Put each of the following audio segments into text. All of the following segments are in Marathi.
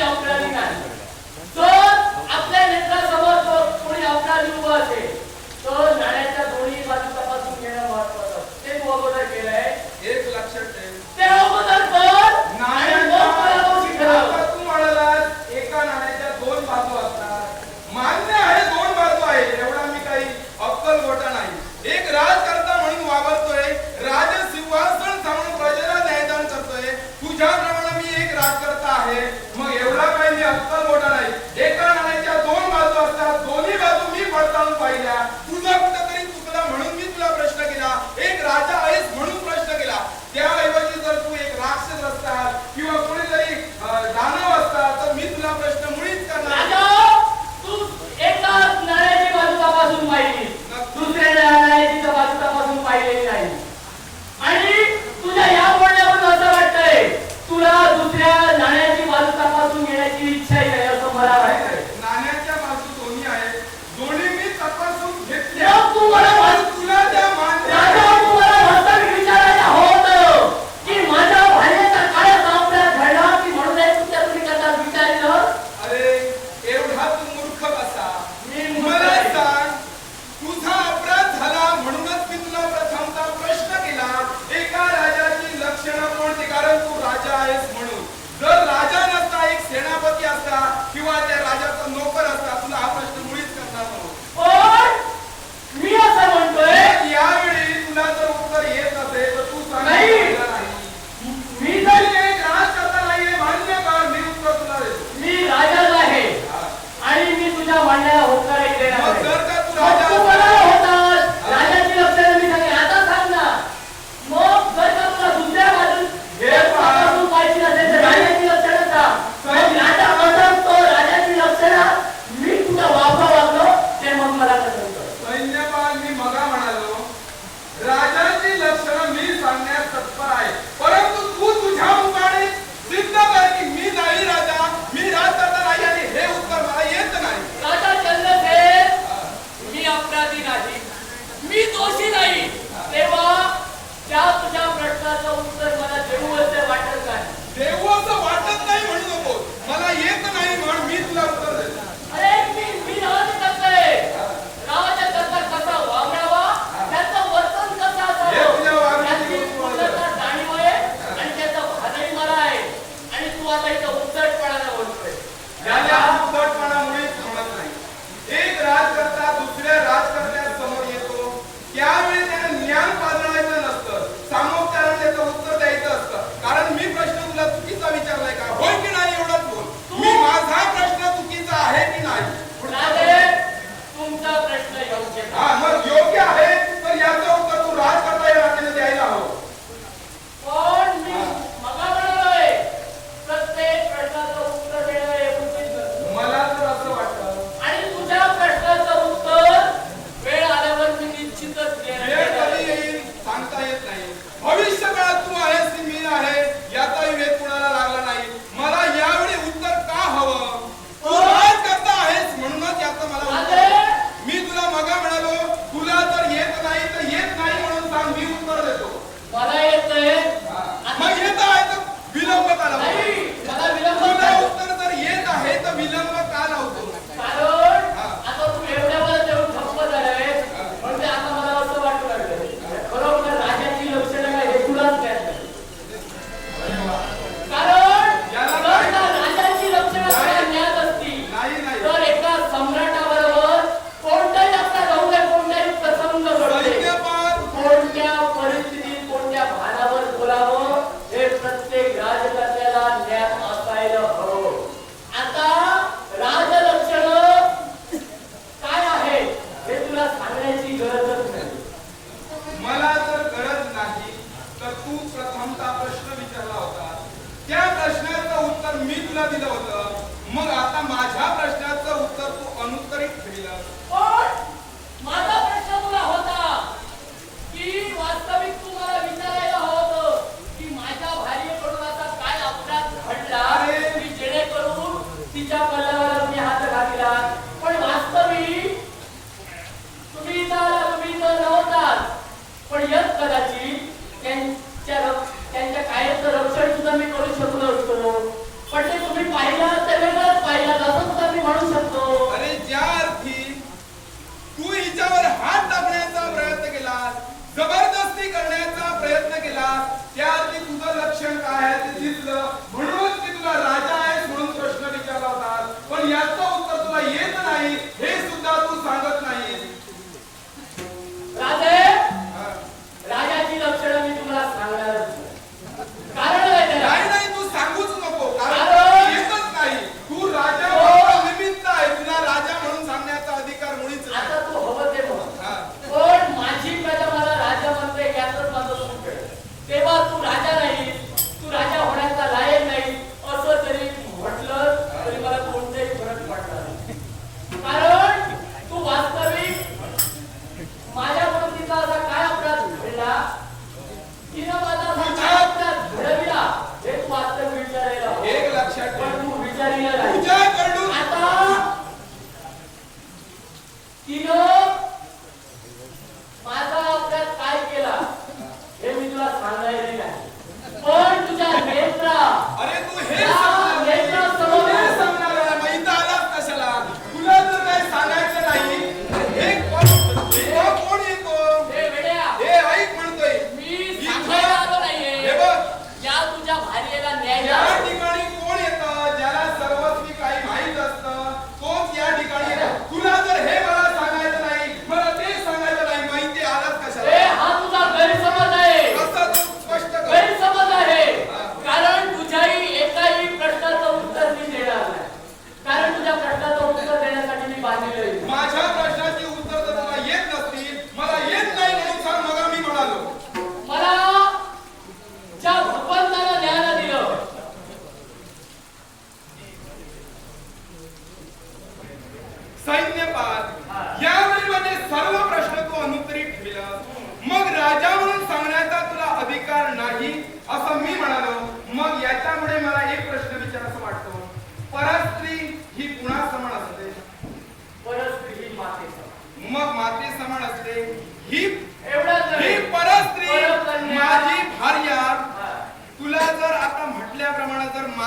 पण मी मी तुला दिलं होतं. मग आता माझ्या प्रश्नाचं उत्तर तू अनुत्तरित ठेवलं पण माझा प्रश्न तुला होता की वास्तविक तुम्हाला विचारायला होतं की माझ्या भार्येकडून आता काय अपराध घडला जेणेकरून तिच्या कलाला मी हात घातला? पण वास्तविक तुम्ही इथं तुम्ही इथं नव्हताच पण यश कदाचित त्यांच्या त्यांच्या कायचं रक्षण सुद्धा मी करू शकलो असतो. अरे ज्या अर्थी तू हिच्यावर हात टाकण्याचा प्रयत्न केलास जबरदस्ती करण्याचा प्रयत्न केलास त्या अर्थी तुझं लक्षण काय आहे ते दिसलं.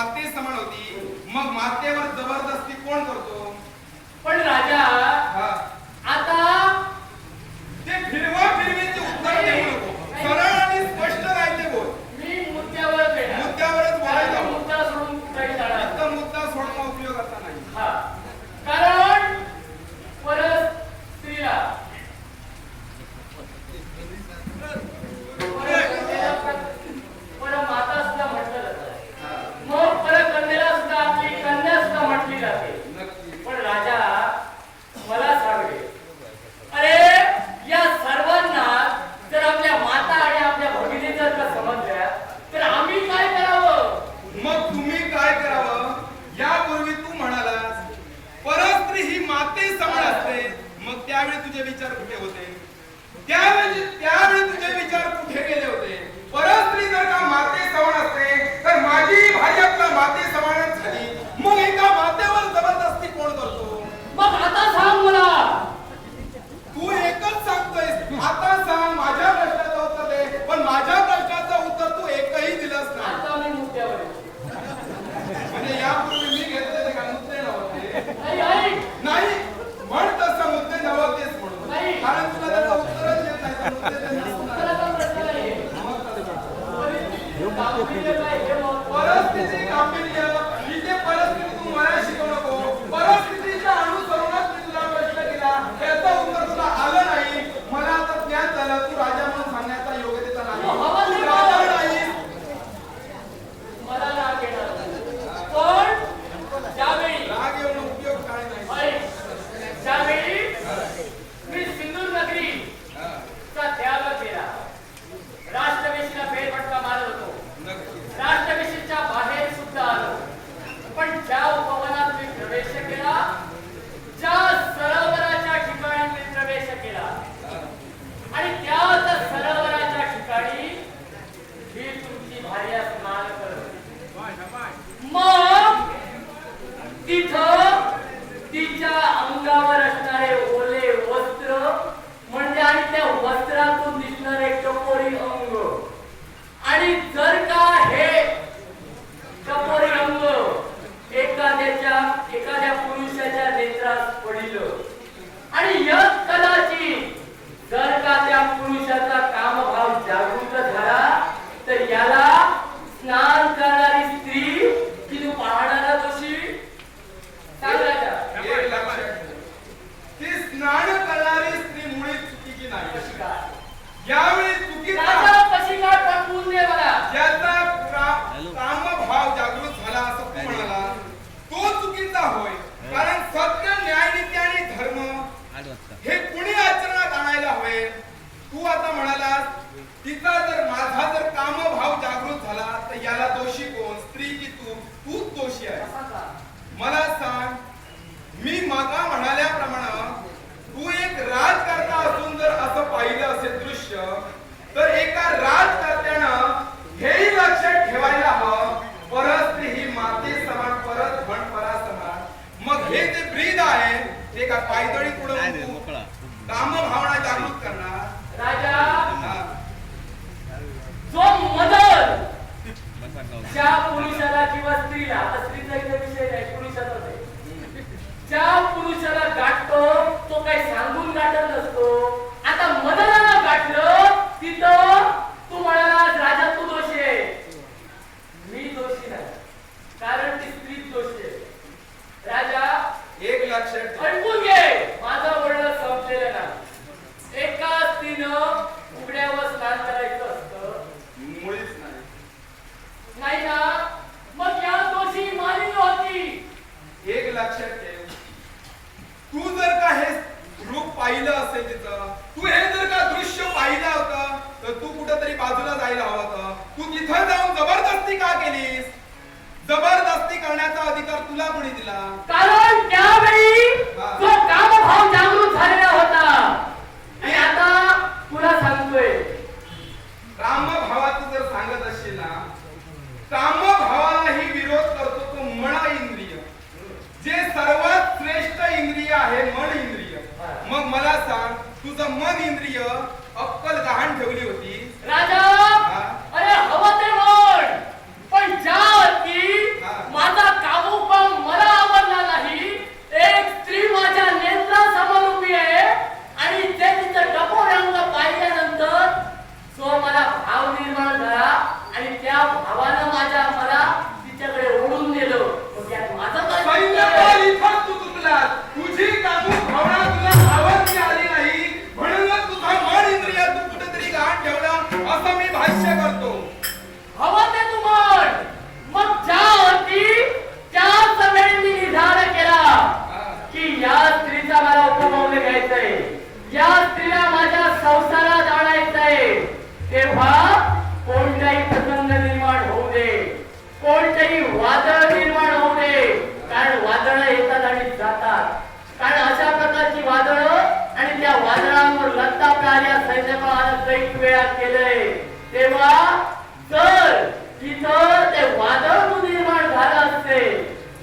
माते समान होती. मग मातेवर जबरदस्ती कोण करतो? पण राजा परिस्थितीच्या अनुसरणात मी तुला प्रश्न केला. त्याचं उत्तर तुला नाही. मला आता ज्ञान झालं तू राजा जबरदस्ती करण्याचा अधिकार तुला कोणी दिला? कारण त्यावेळी तो जागृत झालेला होता आणि आता तुला सांगतोय. जर सांगत असेल ना विरोध करतो तो मण इंद्रिय. जे सर्वात श्रेष्ठ इंद्रिय आहे मन इंद्रिय. मग मला सांग तुझं मन इंद्रिय अक्कल गहाण ठेवली होती? राजा! अनेक वेळा केलंय. तेव्हा जर तिथं ते वादळ निर्माण झालं असते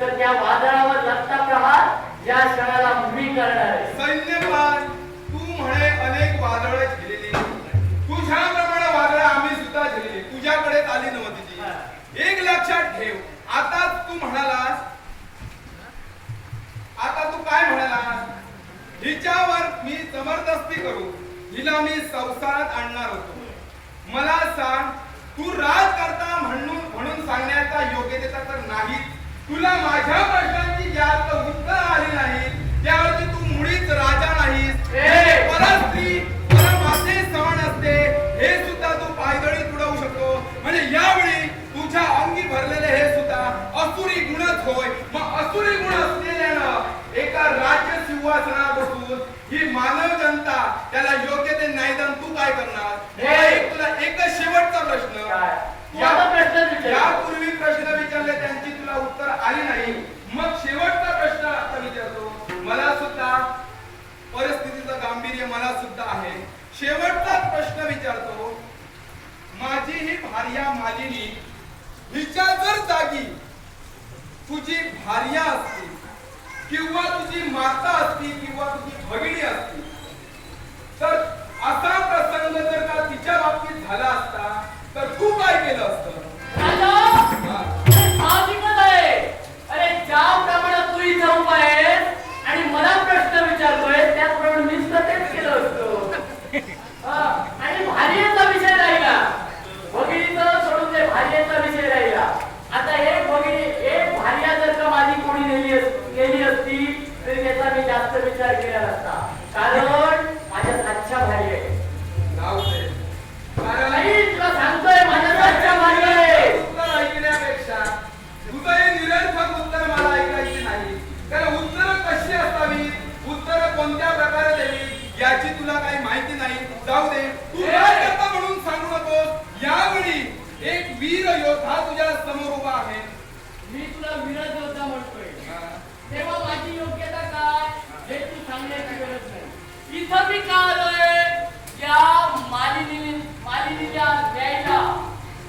तर त्या वादळावर लक्ष प्रहार या क्षणाला मी करणार आहे. सैन्यपाल तू म्हणे अनेक वादळ झेलेली तुझ्याप्रमाणे वादळ आम्ही सुद्धा झेलेली. तुझ्याकडे आली नव्हती ती एक लक्षात ठेव. आता तू म्हणालास आता तू काय म्हणालास? हिच्यावर मी जबरदस्ती करू. हिला मी संसारात आणणार होतो. मला सांग तू राज करता म्हणून म्हणून सांगण्याचा योग्यतेचा तर नाही तुला माझ्या प्रश्नांची जास्त उत्तर आली नाही. त्यावरती तू मुळीच राजा नाहीस. परस्त्री याची तुला काही माहिती नाही. जाऊ दे. तू करता म्हणून सांगू नको यावेळी एक वीर योद्धा तुझ्या समोर उभा आहे. मी तुला वीर योद्धा म्हणतोय. तेव्हा माझी योग्यता काय? हे तू सांगण्याची गरज नाही. इथं मी का आलोय? या मालिनी मालिनीच्या द्यायला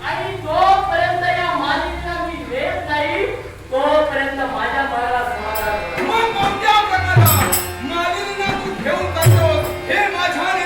आणि जोपर्यंत या मालिनीला मी देत नाही. तो पर्यंत माझ्या मनाला समाधान Here, my time.